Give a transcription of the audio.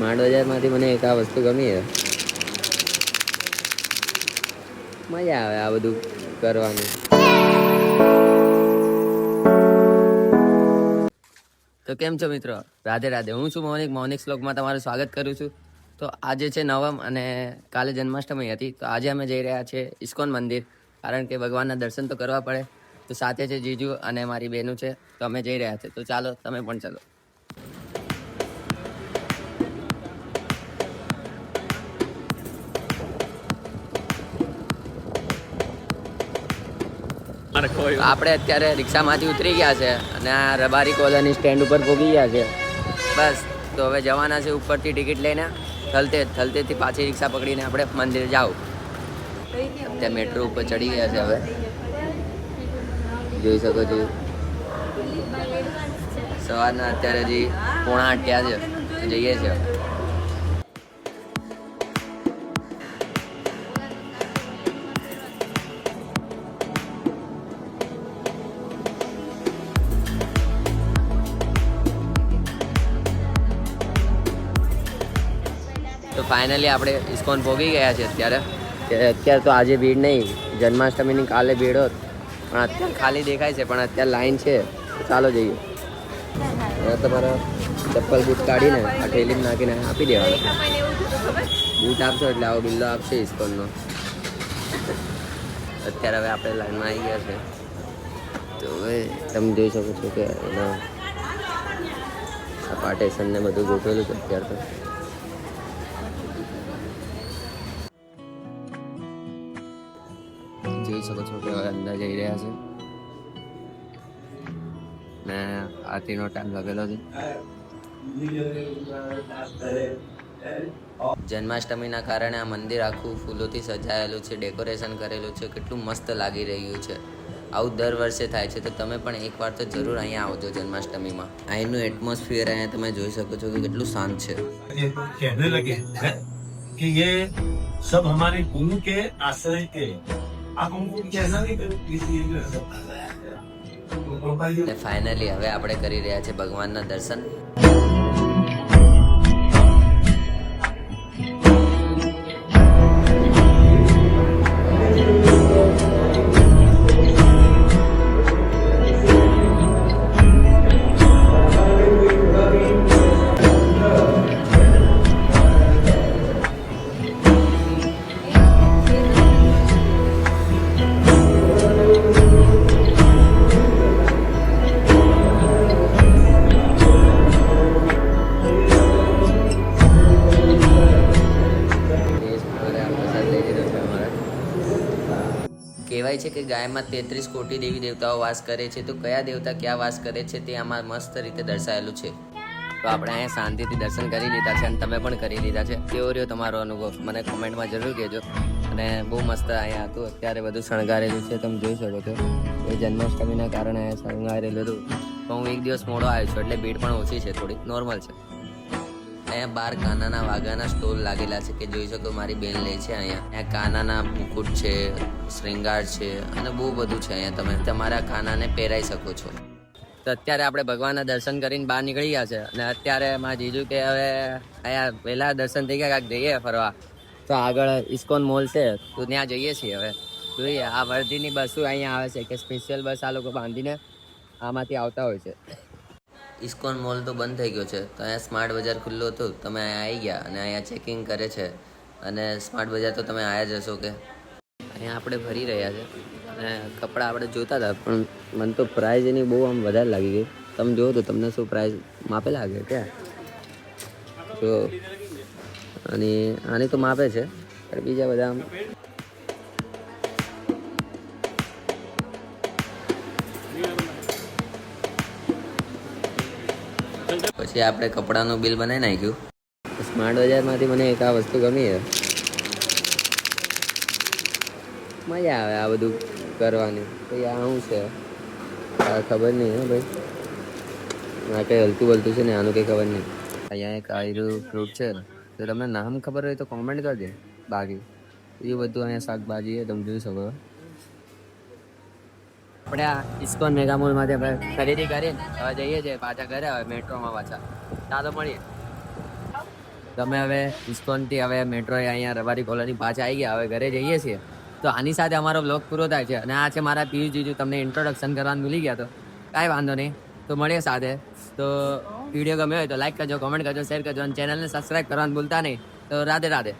માંથી મને એક આ વસ્તુ ગમી છે. મજા આવે આ બધું કરવાની. તો કેમ છો મિત્રો? રાધે રાધે. હું છું મૌનિક મૌનિક શ્લોકમાં તમારું સ્વાગત કરું છું. તો આજે છે નવમ અને કાલે જન્માષ્ટમી હતી. તો આજે અમે જઈ રહ્યા છીએ ઇસ્કોન મંદિર. કારણ કે ભગવાનના દર્શન તો કરવા પડે. તો સાથે છે જીજુ અને મારી બહેનું છે. તો અમે જઈ રહ્યા છીએ. તો ચાલો, તમે પણ ચાલો. આપણે અત્યારે રિક્ષામાંથી ઉતરી ગયા છે અને આ રબારી કોલોની સ્ટેન્ડ ઉપર પહોંચી ગયા છે. બસ, તો હવે જવાના છે ઉપરથી ટિકિટ લઈને. થલતે થલતેથી પાછી રિક્ષા પકડીને આપણે મંદિર જાવ ત્યાં મેટ્રો ઉપર ચડી ગયા છે હવે. જોઈ શકો છો. સવારના અત્યારે હજી પોણા અઠ્યા છે. જઈએ છીએ. ફાઇનલી આપણે ઇસ્કોન પહોંચી ગયા છે અત્યારે. અત્યારે તો આજે ભીડ નહીં. જન્માષ્ટમીની કાલે ભીડ હોત. પણ અત્યારે ખાલી દેખાય છે, પણ અત્યારે લાઈન છે. ચાલો જઈએ. તમારા ચપ્પલ બૂટ કાઢીને આ થેલીમાં નાખીને આપી દેવાના. બૂટ આપશો એટલે આવો બિલ્લો આપશે ઇસ્કોનનો. અત્યારે હવે આપણે લાઈનમાં આવી ગયા છે. તો હવે તમે જોઈ શકો છો કે એના પાર્ટેશનને બધું ગોઠવેલું છે અત્યારે તો. જોઈ શકો છો કે અંદર જઈ રહ્યા છે. ને આરતીનો ટાઈમ લાગેલો છે. જન્માષ્ટમીના કારણે આ મંદિર આખું ફૂલોથી સજાયેલું છે, ડેકોરેશન કરેલું છે, કેટલું મસ્ત લાગી રહ્યું છે. આવું દર વર્ષે થાય છે, તો તમે પણ એકવાર તો જરૂર અહીંયા આવજો જન્માષ્ટમીમાં. અહીંનું એટમોસ્ફિયર અહીંયા તમે જોઈ શકો છો કે કેટલું શાંત છે. કે સબ હમારે ગુરુ કે આશ્રય કે ફાઈનલી હવે આપણે કરી રહ્યા છે ભગવાનના દર્શન. કહેવાય છે કે ગાયમાં તેત્રીસ કોટી દેવી દેવતાઓ વાસ કરે છે. તો કયા દેવતા ક્યાં વાસ કરે છે તે આમાં મસ્ત રીતે દર્શાવેલું છે. તો આપણે અહીંયા શાંતિથી દર્શન કરી લીધા છે અને તમે પણ કરી લીધા છે. કેવો રહ્યો તમારો અનુભવ? મને કોમેન્ટમાં જરૂર કહેજો. અને બહુ મસ્ત અહીંયા હતું. અત્યારે બધું શણગારેલું છે. તમે જોઈ શકો છો. એ જન્માષ્ટમીના કારણે શણગારેલું હતું. તો હું એક દિવસ મોડો આવ્યો છું, એટલે ભીડ પણ ઓછી છે થોડી. નોર્મલ છે. અહીંયા બાર કાનાના વાઘાના સ્ટોલ લાગેલા છે કે જોઈ શકો મારી બેન લે છે અહીંયા. અહીંયા કાનાના મુકુટ છે, શ્રૃંગાર છે અને બહુ બધું છે અહીંયા તમે તમારા કાનાને પહેરાઈ શકો છો. તો અત્યારે આપણે ભગવાનના દર્શન કરીને બહાર નીકળી ગયા છે અને અત્યારે મારા જીજુ કે હવે અહીંયા પહેલા દર્શન થઈ ગયા, કાંઈક જઈએ ફરવા. તો આગળ ઇસ્કોન મોલ છે, તો ત્યાં જઈએ છીએ હવે. જોઈએ, આ વર્ધીની બસો અહીંયા આવે છે કે સ્પેશિયલ બસ આ લોકો બાંધીને આમાંથી આવતા હોય છે. ઇસ્કોન મોલ તો બંધ થઈ ગયો છે. તો અહીંયા સ્માર્ટ બજાર ખુલ્લું હતું. તમે અહીંયા આવી ગયા અને અહીંયા ચેકિંગ કરે છે. અને સ્માર્ટ બજાર તો તમે આવ્યા જ હશો કે? અહીંયા આપણે ફરી રહ્યા છે. અને કપડાં આપણે જોતા હતા, પણ મને તો પ્રાઇઝ એની બહુ આમ વધારે લાગી ગઈ. તમે જુઓ તો તમને શું પ્રાઇઝ માપે લાગે ક્યાં જો, અને આની તો માપે છે, પણ બીજા બધા આમ પછી આપણે કપડાનું બિલ બનાવી નાખ્યું. સ્માર્ટ બજારમાંથી મને એક આ વસ્તુ ગમી મજા આવે આ બધું કરવાની. ભાઈ આ શું છે? આ ખબર નહીં હો ભાઈ. આ કંઈ હલતું બલતું છે ને આનું કંઈ ખબર નહીં. અહીંયા એક આયરું ફ્રૂટ છે. તો તમને નામ ખબર હોય તો કોમેન્ટ કરજે. બાકી. એ બધું અહીંયા શાકભાજી છે, તમે જોઈ શકો. આપણે આ ઇસ્કોન મેગામોલમાંથી આપણે ખરીદી કરીને હવે જઈએ છીએ પાછા ઘરે, હવે મેટ્રોમાં પાછા. ચાલો મળીએ. તમે હવે ઇસ્કોનથી હવે મેટ્રો અહીંયા રબારી કોલોની પાછા આવી ગયા, હવે ઘરે જઈએ છીએ. તો આની સાથે અમારો બ્લોગ પૂરો થાય છે. અને આ છે મારા પિયુષ જીજુ, તમને ઇન્ટ્રોડક્શન કરવાનું ભૂલી ગયા તો. કાંઈ વાંધો નહીં. તો મળીએ સાથે. તો વીડિયો ગમ્યો હોય તો લાઈક કરજો કોમેન્ટ કરજો શેર કરજો, અને ચેનલને સબસ્ક્રાઈબ કરવાનું ભૂલતા નહીં. તો રાધે રાધે.